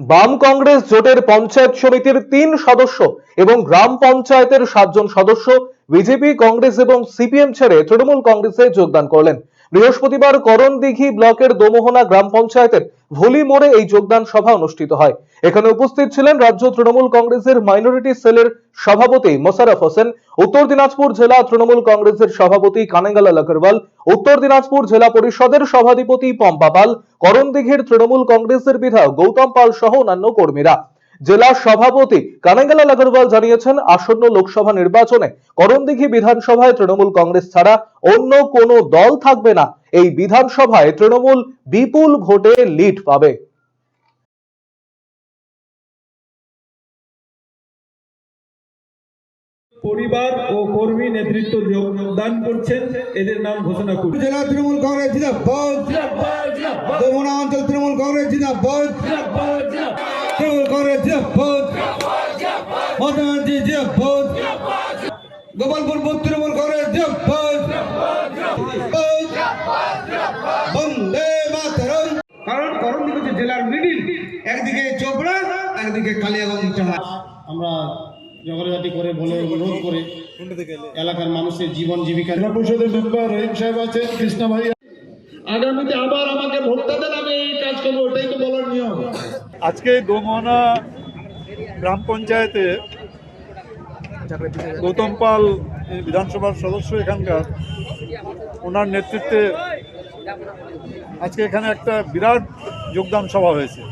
বাম কংগ্রেস জোটের পঞ্চায়েত সমিতির তিন সদস্য এবং গ্রাম পঞ্চায়েতের সাতজন সদস্য, বিজেপি কংগ্রেস এবং সিপিএম ছেড়ে তৃণমূল কংগ্রেসে যোগদান করলেন। বৃহস্পতিবার করণদিঘি ব্লকের দোমোহনা গ্রাম পঞ্চায়েতের ভলি মোড়ে এই যোগদান সভা অনুষ্ঠিত হয়। এখানে উপস্থিত ছিলেন রাজ্য তৃণমূল কংগ্রেসের মাইনরিটি সেলের সভাপতি মোশারফ হোসেন, উত্তর দিনাজপুর জেলা তৃণমূল কংগ্রেসের সভাপতি কানেঙ্গালাল আগরওয়াল উত্তর দিনাজপুর জেলা পরিষদের সভাধিপতি পম্পা পাল করণদিঘির তৃণমূল কংগ্রেসের বিধায়ক গৌতম পাল সহ অন্যান্য কর্মীরা। জেলা সভাপতি কানাঙ্গালাল আগরওয়াল জানিয়েছেন, আসন্ন লোকসভা নির্বাচনে করণদিঘি বিধানসভায় তৃণমূল কংগ্রেস ছাড়া অন্য কোনো দল থাকবে না। এই বিধানসভায় তৃণমূল বিপুল ভোটে লিড পাবে। পরিবার ও কর্মী নেতৃত্ব যোগদান করছেন। এদের নাম ঘোষণা করুন। জেলা তৃণমূল কংগ্রেস দমনা অঞ্চল তৃণমূল কংগ্রেস তৃণমূল কংগ্রেস জিন্দাবাদ। মমতা ব্যানার্জি গোপালপুর তৃণমূল কংগ্রেস জেলার মিডিল একদিকে চোপড়া একদিকে কালিয়াগঞ্জ আমরা ঝগড়াঝাটি করে বলে অনুরোধ করে এলাকার মানুষের জীবন জীবিকা জেলা পরিষদের মেম্বার রহিম সাহেব আছেন কৃষ্ণা ভাই আগামীতে আবার আমাকে ভোটটা দেন আমি এই কাজ করব ওটাই তো বলার নিয়ম। আজকে দোমনা গ্রাম পঞ্চায়েতে গৌতম পাল বিধানসভার সদস্য এখানকার ওনার নেতৃত্বে আজকে এখানে একটা বিরাট যোগদান সভা হয়েছে।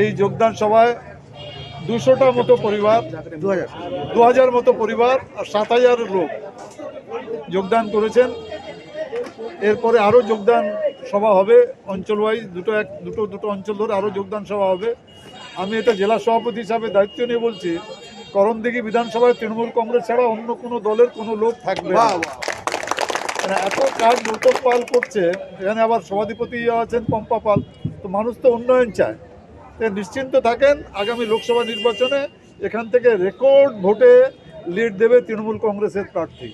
এই যোগদান সভায় দুশোটা মতো পরিবার দু হাজার মতো পরিবার আর সাত হাজার লোক যোগদান করেছেন। এরপরে আরও যোগদান সভা হবে অঞ্চল ওয়াইজ দুটো এক দুটো দুটো অঞ্চল ধরে আরও যোগদান সভা হবে। আমি এটা জেলা সভাপতি হিসাবে দায়িত্ব নিয়ে বলছি করণদিঘি বিধানসভায় তৃণমূল কংগ্রেস ছাড়া অন্য কোনো দলের কোনো লোক থাকবে না। মানে এত কাজ গৌতম পাল করছে, এখানে আবার সভাধিপতি আছেন, পম্পা পাল, তো মানুষ তো উন্নয়ন চায়। নিশ্চিন্ত থাকেন, আগামী লোকসভা নির্বাচনে এখান থেকে রেকর্ড ভোটে লিড দেবে তৃণমূল কংগ্রেসের প্রার্থী।